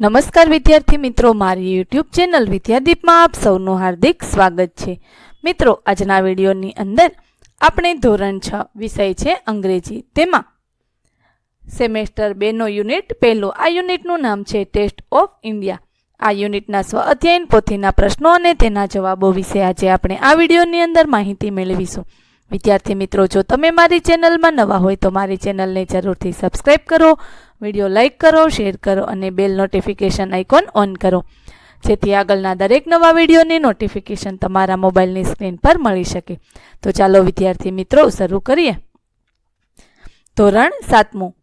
નમસ્કાર વિદ્યાર્થી મિત્રો, મારી યુટ્યુબ ચેનલ વિદ્યાદીપમાં આપ સૌનું હાર્દિક સ્વાગત છે. મિત્રો, આજના વિડીયોની અંદર આપણે ધોરણ છ વિષય છે અંગ્રેજી. તેમાં સેમેસ્ટર બેનો યુનિટ, પહેલો આ યુનિટનું નામ છે ટેસ્ટ ઓફ ઇન્ડિયા. આ યુનિટના સ્વ અધ્યયન, પોથીના પ્રશ્નો અને તેના જવાબો વિશે આજે આપણે આ વિડીયોની અંદર માહિતી મેળવીશું. વિદ્યાર્થી મિત્રો, જો તમે મારી ચેનલમાં નવા હોય તો મારી ચેનલને જરૂરથી સબસ્ક્રાઈબ કરો વીડિયો લાઇક કરો, શેર કરો અને બેલ નોટિફિકેશન આઇકોન ઓન કરો. જેથી આગળના દરેક નવા વિડીયોની નોટિફિકેશન તમારા મોબાઈલની સ્ક્રીન પર મળી શકે. તો ચાલો, વિદ્યાર્થી મિત્રો, શરૂ કરીએ. ધોરણ સાતમું.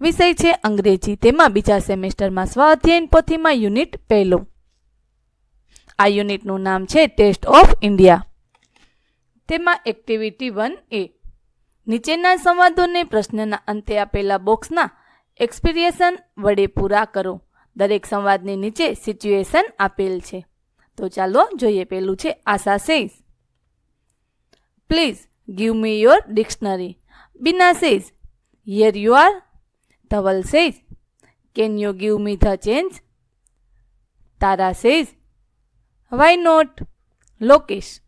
વિષય છે અંગ્રેજી. તેમાં બીજા સેમેસ્ટરમાં સ્વ અધ્યયન પોથીમાં યુનિટ પહેલું. આ યુનિટનું નામ છે ટેસ્ટ ઓફ ઇન્ડિયા. તેમાં એક્ટિવિટી વન એ. નીચેના સંવાદોને પ્રશ્નના અંતે આપેલા બોક્સના એક્સપિરિયેશન વડે પૂરા કરો. દરેક સંવાદની નીચે સિચ્યુએશન આપેલ છે. તો ચાલો જોઈએ પેલું છે Asha says. Please give me your dictionary Bina says here you are Dhaval says can you give me the change Tara says why not Lokesh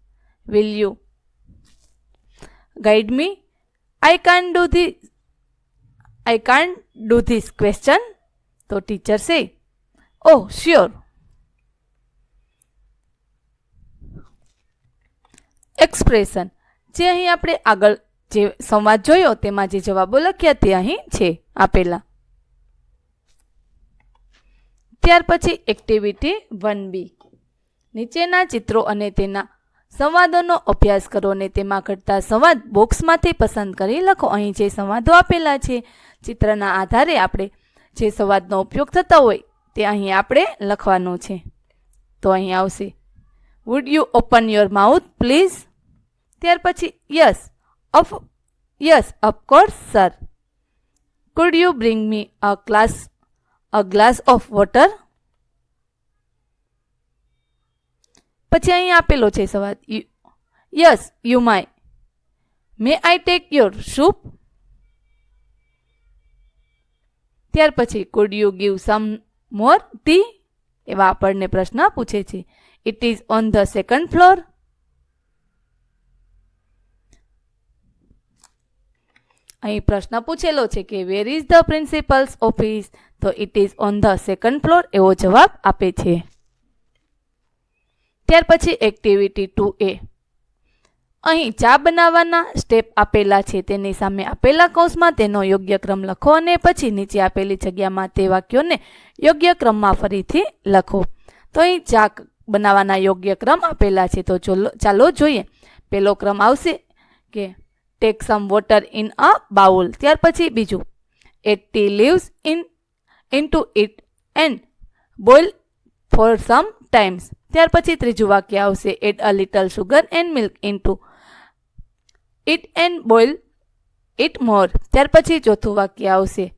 will you guide me I can do the i can't do this question તો teacher says oh sure expression જે અહીં આપણે આગળ જે સંવાદ જોયો, તેમાં જે જવાબો લખ્યા, તે અહીં છે આપેલા. ત્યાર પછી એક્ટિવિટી વન બી નીચેના ચિત્રો અને તેના સંવાદોનો અભ્યાસ કરો અને તેમાં ઘટતા સંવાદ બોક્સમાંથી પસંદ કરી લખો. અહીં જે સંવાદો આપેલા છે ચિત્રના આધારે આપણે જે સંવાદનો ઉપયોગ થતો હોય તે અહીં આપણે લખવાનો છે. તો અહીં આવશે. Would you open your mouth please ત્યાર પછી yes of yes of course sir could you bring me a glass a glass of water પછી અહીં આપેલો છે સવાલ yes you my may I take your soup ત્યાર પછી could you give, some, more tea એવા આપણને પ્રશ્ન પૂછે છે. It is on the second floor અહીં પ્રશ્ન પૂછેલો છે કે where is the principal's office તો it is on the second floor એવો જવાબ આપે છે. ત્યાર પછી એક્ટિવિટી ટુ એ અહીં ચા બનાવવાના સ્ટેપ આપેલા છે. તેની સામે આપેલા કૌંસમાં તેનો યોગ્ય ક્રમ લખો અને પછી નીચે આપેલી જગ્યામાં તે વાક્યોને યોગ્ય ક્રમમાં ફરીથી લખો. તો અહીં ચા બનાવવાના યોગ્ય ક્રમ આપેલા છે. તો ચાલો જોઈએ. પહેલો ક્રમ આવશે કે take some water in a bowl ત્યાર પછી બીજું add leaves in into it and boil for some times ત્યાર પછી ત્રીજું વાક્ય આવશે add a little sugar and milk into it and boil it more ત્યાર પછી ચોથું વાક્ય આવશે.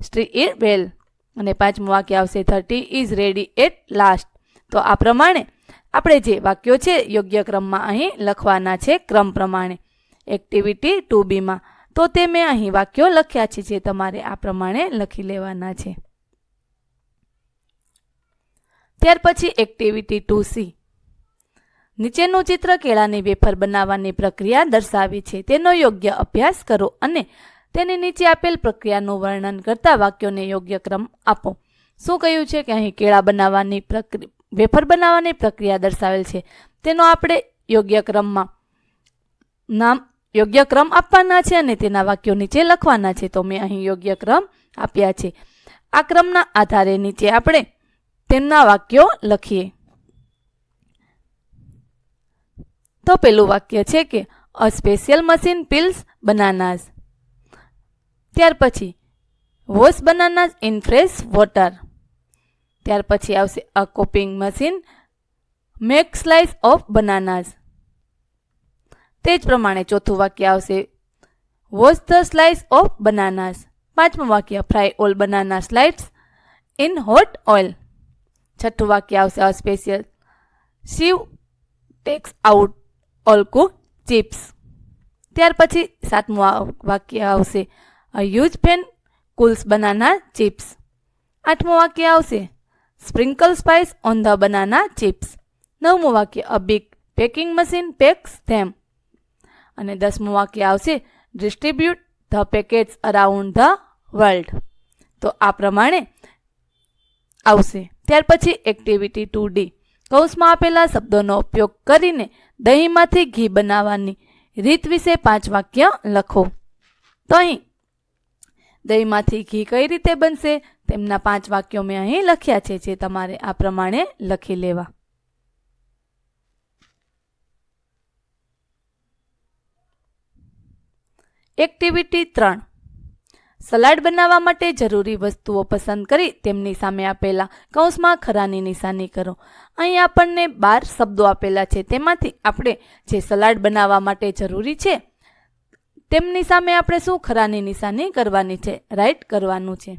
સ્ટ્રી ઇટ વેલ અને પાંચમું વાક્ય આવશે. થર્ટી ઇઝ રેડી એટ લાસ્ટ તો આ પ્રમાણે આપણે જે વાક્યો છે યોગ્ય ક્રમમાં અહીં લખવાના છે ક્રમ પ્રમાણે. એક્ટિવિટી ટુ બીમાં તો તે મેં અહીં વાક્યો લખ્યા છે જે તમારે આ પ્રમાણે લખી લેવાના છે. ત્યાર પછી એક્ટિવિટી ટુ સી નીચેનું ચિત્ર કેળાની વેફર બનાવવાની પ્રક્રિયા દર્શાવે છે. તેનો યોગ્ય અભ્યાસ કરો અને તેની નીચે આપેલ પ્રક્રિયાનું વર્ણન કરતા વાક્યોને યોગ્ય ક્રમ આપો. શું કહ્યું છે કે અહીં કેળા બનાવવાની પ્રક્રિયા વેફર બનાવવાની પ્રક્રિયા દર્શાવેલ છે? તેનો આપણે યોગ્ય ક્રમમાં નામ, યોગ્ય ક્રમ આપવાના છે અને તેના વાક્યો નીચે લખવાના છે. તો મેં અહીં યોગ્ય ક્રમ આપ્યા છે. આ ક્રમના આધારે નીચે આપણે તેમના વાક્યો લખીએ. તો પેલું વાક્ય છે કે a special machine peels bananas ત્યાર પછી wash bananas in fresh water ત્યાર પછી આવશે a chopping machine make slice of bananas તે જ પ્રમાણે ચોથું વાક્ય આવશે wash the slice of bananas પાંચમું વાક્ય fry all banana slides in hot oil છઠ્ઠું વાક્ય આવશે a special sieve takes out all cook chips. ત્યાર પછી સાતમું વાક્ય આવશે. A use pan cools banana chips આઠમું વાક્ય આવશે. Sprinkle spice on the banana chips નવમું વાક્ય a big packing machine packs them અને દસમું વાક્ય આવશે distribute the packets around the world તો આ પ્રમાણે આવશે. ત્યાર પછી એક્ટિવિટી ટુ ડી કૌંસમાં આપેલા શબ્દોનો ઉપયોગ કરીને દહીંમાંથી ઘી બનાવવાની. રીત વિશે પાંચ વાક્ય લખો. તો અહીં, દહીંમાંથી ઘી કઈ રીતે બનશે તેમના પાંચ વાક્યો મેં અહીં લખ્યા છે, જે તમારે આ પ્રમાણે લખી લેવા. એક્ટિવિટી ત્રણ. સલાડ બનાવવા માટે જરૂરી વસ્તુઓ પસંદ કરી તેમની સામે આપેલા કૌંસમાં ખરાની નિશાની કરો. અહીં આપણને બાર શબ્દો આપેલા છે. તેમાંથી આપણે જે સલાડ બનાવવા માટે જરૂરી છે, તેમની સામે આપણે શું ખરાની નિશાની કરવાની છે, રાઈટ કરવાનું છે.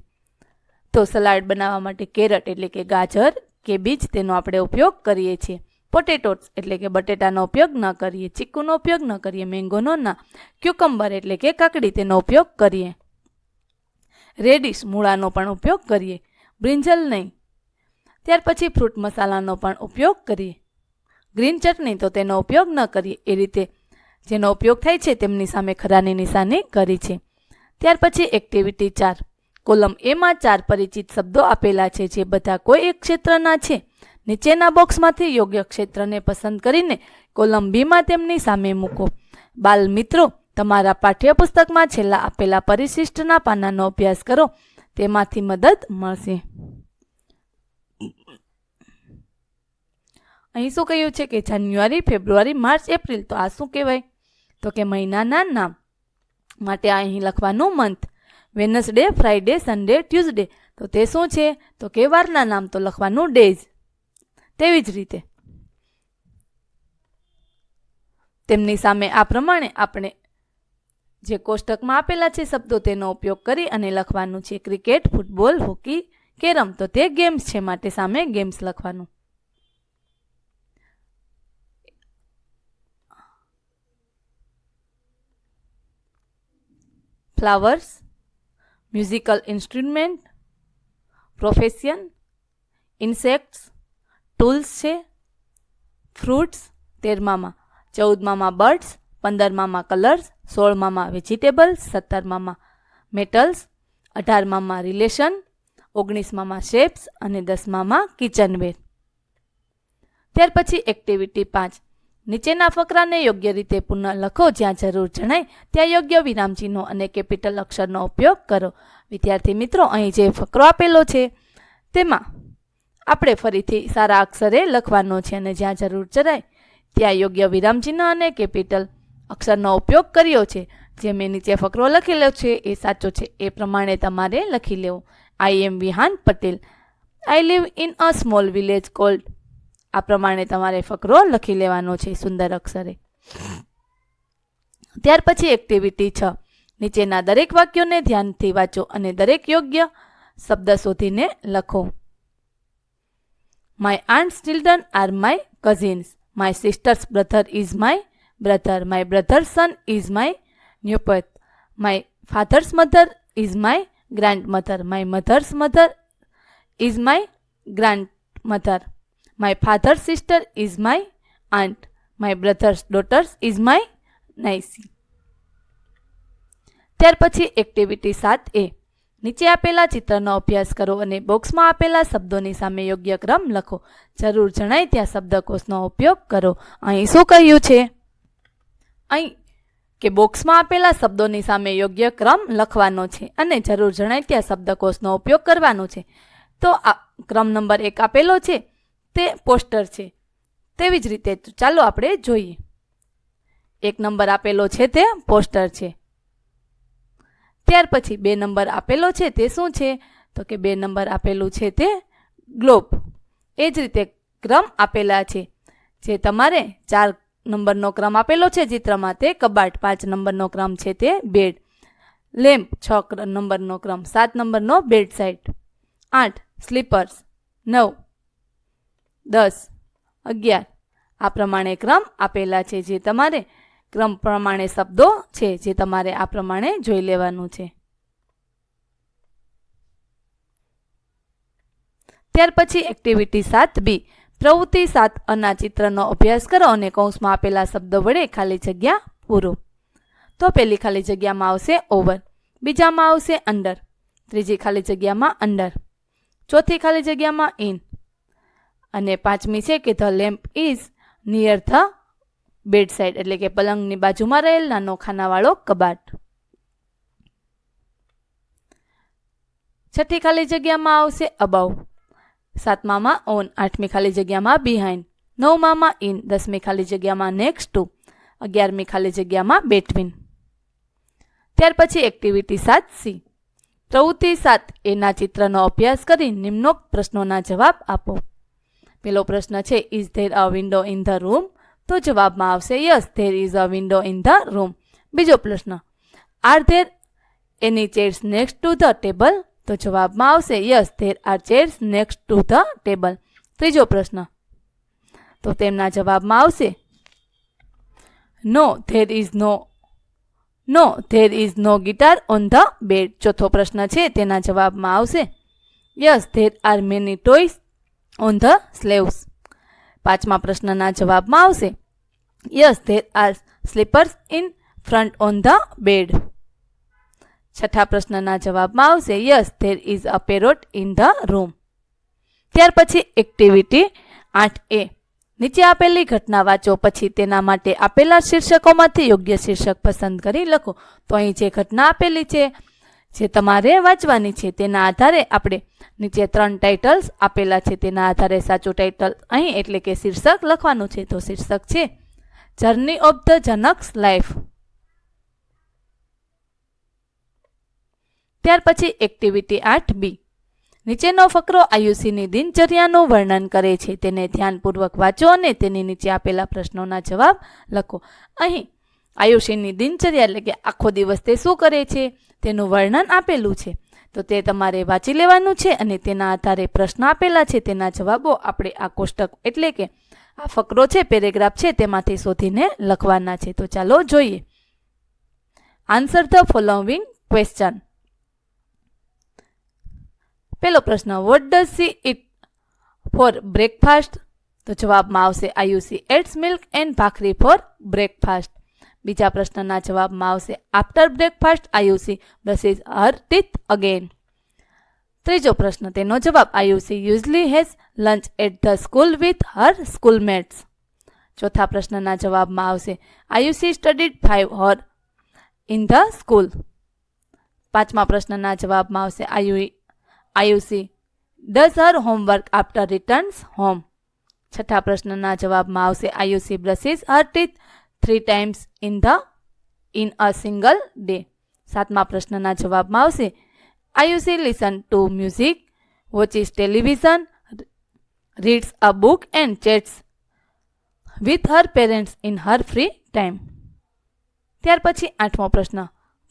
તો સલાડ બનાવવા માટે કેરટ એટલે કે ગાજર કે બીજ તેનો આપણે ઉપયોગ કરીએ છીએ. પોટેટોસ એટલે કે બટેટાનો ઉપયોગ ન કરીએ, ચીકુનો ઉપયોગ ન કરીએ, મેંગોનો ના, ક્યુકમ્બર એટલે કે કાકડી તેનો ઉપયોગ કરીએ. રેડિશ મૂળાનો પણ ઉપયોગ કરીએ. બ્રિંજલ નહીં. ત્યાર પછી ફ્રૂટ મસાલાનો પણ ઉપયોગ કરીએ. ગ્રીન ચટણી તો તેનો ઉપયોગ ન કરીએ, એ રીતે જેનો ઉપયોગ થાય છે તેમની સામે ખરાની નિશાની કરી છે. ત્યાર પછી એક્ટિવિટી ચાર. કોલમ એમાં ચાર પરિચિત શબ્દો આપેલા છે જે બધા કોઈ એક ક્ષેત્રના છે. નીચેના બોક્સમાંથી યોગ્ય ક્ષેત્રને પસંદ કરીને કોલમ બીમાં તેમની સામે મૂકો. બાલ મિત્રો, તમારા પાઠ્યપુસ્તકમાં છેલ્લા આપેલા પરિશિષ્ટના પાનાનો અભ્યાસ કરો. તેમાંથી મદદ મળશે. અહીં શું કહ્યું છે કે જાન્યુઆરી, ફેબ્રુઆરી, માર્ચ, એપ્રિલ? તો આ શું કહેવાય? તો કે મહિનાના નામ માટે અહીં લખવાનું month. Wednesday Friday Sunday, Tuesday. તો તે શું છે? તો કે વારના નામ, તો લખવાનું ડેઝ. તેવી જ રીતે. તેમની સામે આ પ્રમાણે આપણે જે કોષ્ટકમાં આપેલા છે શબ્દો તેનો ઉપયોગ કરી અને લખવાનું છે ક્રિકેટ, ફૂટબોલ, હોકી, કેરમ. તો તે ગેમ્સ છે, માટે સામે ગેમ્સ લખવાનું. Flowers musical instrument profession insects tools છે ફ્રૂટ્સ તેરમામાં ચૌદમામાં બર્ડ્સ પંદરમામાં કલર્સ સોળમામાં વેજીટેબલ્સ સત્તરમામાં મેટલ્સ અઢારમામાં રિલેશન ઓગણીસમામાં શેપ્સ અને દસમામાં કિચનવેર ત્યાર પછી એક્ટિવિટી પાંચ. નીચેના ફકરાને યોગ્ય રીતે પુનઃ લખો, જ્યાં જરૂર જણાય, ત્યાં યોગ્ય વિરામચિહ્નો અને કેપિટલ અક્ષરનો ઉપયોગ કરો. વિદ્યાર્થી મિત્રો, અહીં જે ફકરો આપેલો છે, તેમાં આપણે ફરીથી સારા અક્ષરે લખવાનો છે અને જ્યાં જરૂર જણાય ત્યાં યોગ્ય વિરામચિહ્ન અને કેપિટલ અક્ષરનો ઉપયોગ કર્યો છે. જે મેં નીચે ફકરો લખેલો છે, એ સાચો છે. એ પ્રમાણે તમારે લખી લેવો. I am Vihan Patel I live in a small village called આ પ્રમાણે તમારે ફકરો લખી લેવાનો છે સુંદર અક્ષરે. ત્યાર પછી એક્ટિવિટી છ. નીચેના દરેક વાક્યોને ધ્યાનથી વાંચો અને દરેક યોગ્ય શબ્દ શોધીને લખો. My aunt's children are my cousins my sister's brother is my brother my brother son is my nephew my father's mother is my grand mother my mother's mother is my grand grandmother. My father's sister is my aunt. My brother's daughter is my niece ત્યાર પછી activity સાત એ. નીચે આપેલા ચિત્રનો અભ્યાસ કરો અને બોક્સમાં આપેલા શબ્દોની સામે યોગ્ય ક્રમ લખો. જરૂર જણાય ત્યાં શબ્દકોશનો ઉપયોગ કરો. અહીં શું કહ્યું છે? અહીં કે બોક્સમાં આપેલા શબ્દોની સામે યોગ્ય ક્રમ લખવાનો છે અને જરૂર જણાય ત્યાં શબ્દકોશનો ઉપયોગ કરવાનો છે. તો આ ક્રમ નંબર એક આપેલો છે. તે પોસ્ટર છે. તેવી જ રીતે ચાલો આપણે જોઈએ. એક નંબર આપેલો છે તે પોસ્ટર છે. ત્યાર પછી બે નંબર આપેલો છે તે શું છે? તો કે બે નંબર આપેલું છે તે ગ્લોબ. એ જ રીતે ક્રમ આપેલા છે. જે તમારે ચાર નંબરનો ક્રમ આપેલો છે ચિત્રમાં તે કબાટ પાંચ નંબરનો ક્રમ છે તે બેડ. લેમ્પ છ નંબરનો ક્રમ, સાત નંબરનો બેડ સાઇડ આઠ સ્લીપર્સ. નવ દસ, અગિયાર. આ પ્રમાણે ક્રમ આપેલા છે જે તમારે, ક્રમ પ્રમાણે શબ્દો છે જે તમારે આ પ્રમાણે જોઈ લેવાનું છે. ત્યાર પછી એક્ટિવિટી સાત બી, પ્રવૃત્તિ સાત અના ચિત્રનો અભ્યાસ કરો અને કૌંસમાં આપેલા શબ્દો વડે ખાલી જગ્યા પૂરો. તો પહેલી ખાલી જગ્યામાં આવશે ઓવર બીજામાં આવશે અંડર ત્રીજી ખાલી જગ્યામાં અંડર ચોથી ખાલી જગ્યામાં ઇન અને પાંચમી છે કે the lamp is near the bed side એટલે કે પલંગની બાજુમાં રહેલ નાનો ખાનાવાળો કબાટ. છઠ્ઠી ખાલી જગ્યામાં આવશે અબાઉ. સાતમામાં ઓન, આઠમી ખાલી જગ્યામાં બિહાઇન્ડ નવમામાં ઇન દસમી ખાલી જગ્યામાં નેક્સ્ટ ટુ અગિયારમી ખાલી જગ્યામાં બેટવીન ત્યાર પછી એક્ટિવિટી સાત સી. પ્રવૃત્તિ સાત, એના ચિત્રનો અભ્યાસ કરી નિમ્નોક્ત પ્રશ્નોના જવાબ આપો. પેલો પ્રશ્ન છે is there a window in the room તો જવાબમાં આવશે yes there is a window in the room બીજો પ્રશ્ન are there any chairs next to the table તો જવાબમાં આવશે yes there are chairs next to the table ત્રીજો પ્રશ્ન, તો તેમના જવાબમાં આવશે no there is no no there is no guitar on the bed ચોથો પ્રશ્ન છે, તેના જવાબમાં આવશે yes there are many toys on the shelves પાંચમા પ્રશ્નના જવાબમાં આવશે. Yes there are slippers in front on the bed છઠ્ઠા પ્રશ્નના જવાબમાં આવશે. Yes there is a parrot in the room ત્યાર પછી એક્ટિવિટી આઠ એ. નીચે આપેલી ઘટના વાંચો, પછી તેના માટે આપેલા શીર્ષકોમાંથી યોગ્ય શીર્ષક પસંદ કરી લખો. તો અહીં જે ઘટના આપેલી છે જે તમારે વાંચવાની છે તેના આધારે આપણે નીચે ત્રણ ટાઇટલ્સ આપેલા છે તેના આધારે સાચું ટાઇટલ અહીં એટલે કે શીર્ષક લખવાનું છે તો શીર્ષક છે journey of the junks life ત્યાર પછી એક્ટિવિટી આઠ બી નીચેનો ફકરો આયુષીની દિનચર્યાનું વર્ણન કરે છે. તેને ધ્યાનપૂર્વક વાંચો અને તેની નીચે આપેલા પ્રશ્નોના જવાબ લખો. અહીં આયુષીની દિનચર્યા એટલે કે આખો દિવસ તે શું કરે છે, તેનું વર્ણન આપેલું છે. તો તે તમારે વાંચી લેવાનું છે અને તેના આધારે પ્રશ્ન આપેલા છે, તેના જવાબો આપણે આ કોષ્ટક એટલે કે આ ફકરો છે, પેરેગ્રાફ છે, તેમાંથી શોધીને લખવાના છે. તો ચાલો જોઈએ. આન્સર ધ ફોલોવિંગ ક્વેશ્ચન પેલો પ્રશ્ન what does she eat for breakfast તો જવાબમાં આવશે Ayushi eats milk and bhakri for breakfast બીજા પ્રશ્નના જવાબમાં આવશે after breakfast Ayushi brushes her teeth again ત્રીજો પ્રશ્ન, તેનો જવાબ Ayushi usually has lunch at the school with her schoolmates ચોથા પ્રશ્નના જવાબમાં આવશે Ayushi studied five her in the school પાંચમા પ્રશ્નના જવાબમાં આવશે Ayu Ayushi does her homework after returns home છઠ્ઠા પ્રશ્નના જવાબમાં આવશે Ayushi brushes her teeth three times in the in a single day સાતમા પ્રશ્નના જવાબમાં આવશે. Ayushi listen to music watches television reads a book and chats with her parents in her free time ત્યાર પછી આઠમો પ્રશ્ન.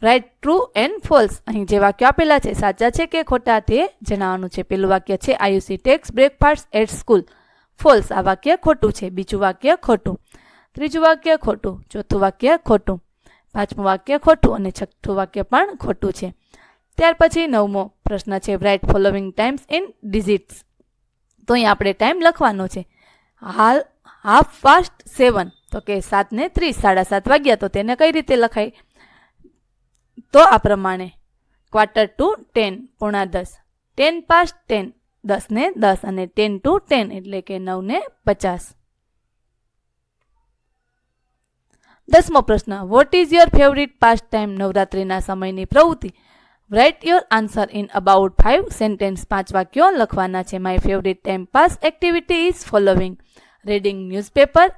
રાઇટ ટ્રુ એન્ડ ફોલ્સ અહીં જે વાક્યો આપેલા છે, સાચા છે કે ખોટા તે જણાવવાનું છે. પેલું વાક્ય છે Ayushi takes breakfast at school false આ વાક્ય ખોટું છે. બીજું વાક્ય ખોટું. ત્રીજું વાક્ય ખોટું, ચોથું વાક્ય ખોટું, પાંચમું વાક્ય ખોટું અને છઠ્ઠું વાક્ય પણ ખોટું છે. ત્યાર પછી નવમો પ્રશ્ન છે write following times in digits તો અહીં આપણે ટાઈમ લખવાનો છે. હાલ હાફ ફાસ્ટ સેવન તો કે સાતને ત્રીસ, સાડા સાત વાગ્યા, તો તેને કઈ રીતે લખાય? તો આ પ્રમાણે ક્વાર્ટર ટુ ટેન પોણા દસ. ટેન પાસ્ટ ટેન દસને દસ અને ટેન ટુ ટેન એટલે કે નવને પચાસ. દસમો પ્રશ્ન what is your favourite past time નવરાત્રિના સમયની પ્રવૃત્તિ? Write your answer in about five sentence પાંચ વાક્યો લખવાના છે. My favourite time pass activity is following reading newspaper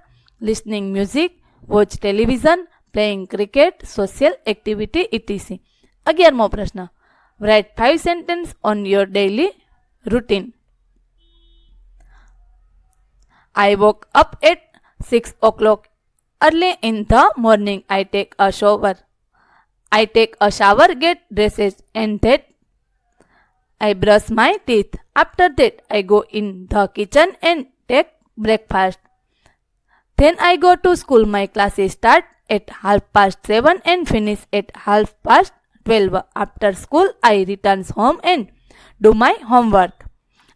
listening music watch television playing cricket social activity ETC અગિયારમો પ્રશ્ન. Write five sentence on your daily routine I wake up at six o'clock Early in the morning, I take a shower. I take a shower, get dresses, and then I brush my teeth. After that, I go in the kitchen and take breakfast. Then I go to school. My classes start at half past 7 and finish at half past 12. After school, I return home and do my homework.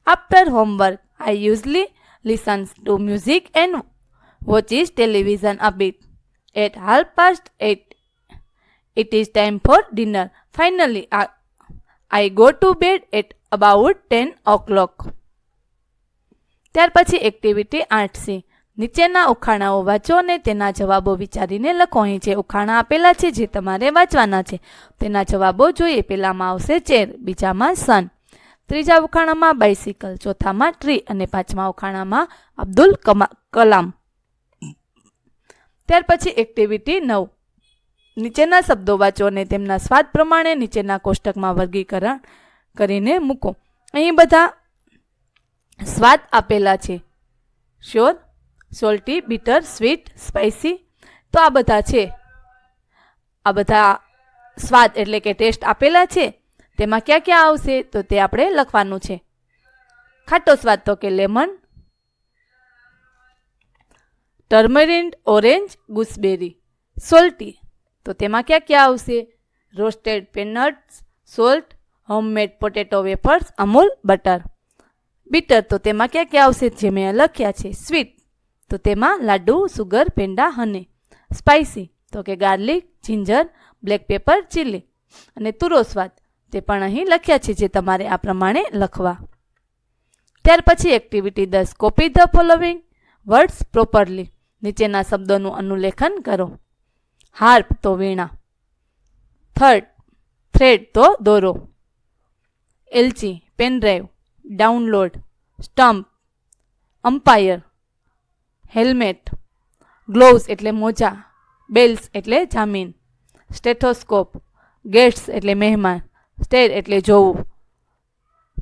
After homework, I usually listen to music and watches television a bit. At half past eight It is time for dinner. Finally, I, I go to bed at about ten o'clock. ત્યાર પછી activity આઠ C નીચેના ઉખાણાઓ વાંચો અને તેના જવાબો વિચારીને લખો. અહીં જે ઉખાણા આપેલા છે જે તમારે વાંચવાના છે. તેના જવાબો જોઈએ. પહેલામાં આવશે ચેર બીજામાં સન ત્રીજા ઉખાણામાં બાઇસિકલ ચોથામાં ટ્રી અને પાંચમા ઉખાણામાં અબ્દુલ કમા કલામ. ત્યાર પછી એક્ટિવિટી નવ. નીચેના શબ્દો વાંચો અને તેમના સ્વાદ પ્રમાણે નીચેના કોષ્ટકમાં વર્ગીકરણ કરીને મૂકો. અહીં બધા સ્વાદ આપેલા છે. Sour salty bitter sweet spicy તો આ બધા છે. આ બધા સ્વાદ એટલે કે ટેસ્ટ આપેલા છે. તેમાં ક્યાં ક્યાં આવશે તો તે આપણે લખવાનું છે. ખાટો સ્વાદ તો કે lemon tamarind orange gooseberry. Salty. તો તેમાં ક્યાં ક્યાં આવશે? Roasted peanuts, salt, homemade potato wafers, Amul butter. Bitter તો તેમાં ક્યાં ક્યાં આવશે? જે મેં લખ્યા છે. સ્વીટ. તો તેમાં laddu, sugar peda honey spicy તો કે garlic, ginger, black pepper, chilli. અને તુરો સ્વાદ. તે પણ અહીં લખ્યા છે, જે તમારે આ પ્રમાણે લખવા. ત્યાર પછી એક્ટિવિટી દસ copy the following words properly નીચેના શબ્દોનું અનુલેખન કરો. હાર્પ તો વીણા. થર્ડ, થ્રેડ તો દોરો. એલચી, pen drive, download. Stump, umpire. Helmet, gloves એટલે મોજા. બેલ્સ એટલે જામીન. સ્ટેથોસ્કોપ ગેસ્ટ્સ એટલે મહેમાન. સ્ટેર એટલે જોવું.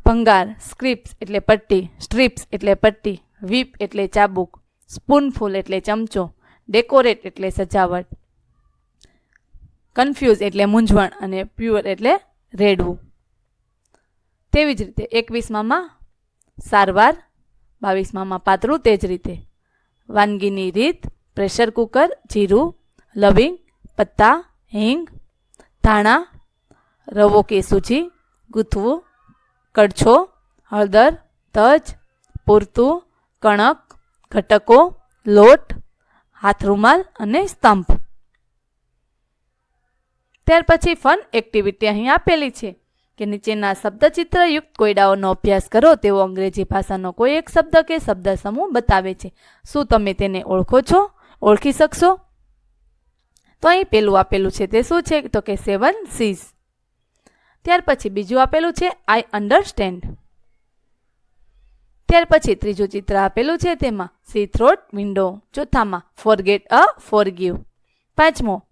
ભંગાર, સ્ક્રિપ્સ એટલે પટ્ટી. સ્ટ્રીપ્સ એટલે પટ્ટી. વીપ એટલે ચાબુક. સ્પૂનફૂલ એટલે ચમચો, ડેકોરેટ એટલે સજાવટ, કન્ફ્યુઝ એટલે મૂંઝવણ અને પ્યુઅર એટલે રેડવું. તેવી જ રીતે એકવીસમાં સારવાર બાવીસમાં પાતળું તે જ રીતે. વાનગીની રીત, પ્રેશર કુકર, જીરું, લવિંગ, પત્તા, હિંગ, ધાણા, રવો કે સૂજી, ગૂંથવું, કડછો, હળદર, તજ, પૂરતું, કણક ઘટકો, લોટ, હાથ રૂમાલ અને સ્તંભ. ત્યાર પછી ફન એક્ટિવિટી અહીં આપેલી છે કે નીચેના શબ્દચિત્રયુક્ત કોયડાઓનો અભ્યાસ કરો તેવો અંગ્રેજી ભાષાનો કોઈ એક શબ્દ કે શબ્દ સમૂહ બતાવે છે. શું તમે તેને ઓળખો છો? ઓળખી શકશો? તો અહીં પેલું આપેલું છે, તે શું છે? તો કે સેવન સીઝ ત્યાર પછી બીજું આપેલું છે આઈ અન્ડરસ્ટેન્ડ ત્યાર પછી ત્રીજું ચિત્ર આપેલું છે તેમાં સી થ્રોટ વિન્ડો. ચોથામાં ફોરગેટ અ ફોરગીવ પાંચમો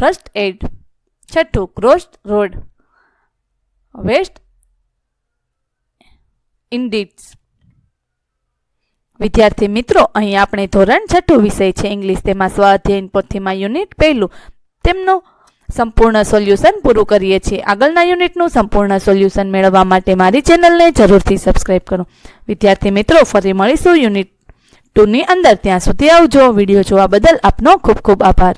ફર્સ્ટ એડ. છઠ્ઠું ક્રોસ્ડ રોડ. West Indies. વિદ્યાર્થી મિત્રો, અહીં આપણે ધોરણ છઠ્ઠું વિષય છે, ઇંગ્લિશ. તેમાં સ્વાધ્યાયન પોથીમાં યુનિટ પહેલું. તેમનું સંપૂર્ણ સોલ્યુશન પૂરું કરીએ છીએ. આગળના યુનિટનું સંપૂર્ણ સોલ્યુશન મેળવવા માટે મારી ચેનલને જરૂરથી સબસ્ક્રાઇબ કરો. વિદ્યાર્થી મિત્રો, ફરી મળીશું યુનિટ ટુની અંદર. ત્યાં સુધી આવજો. વીડિયો જોવા બદલ આપનો ખૂબ ખૂબ આભાર.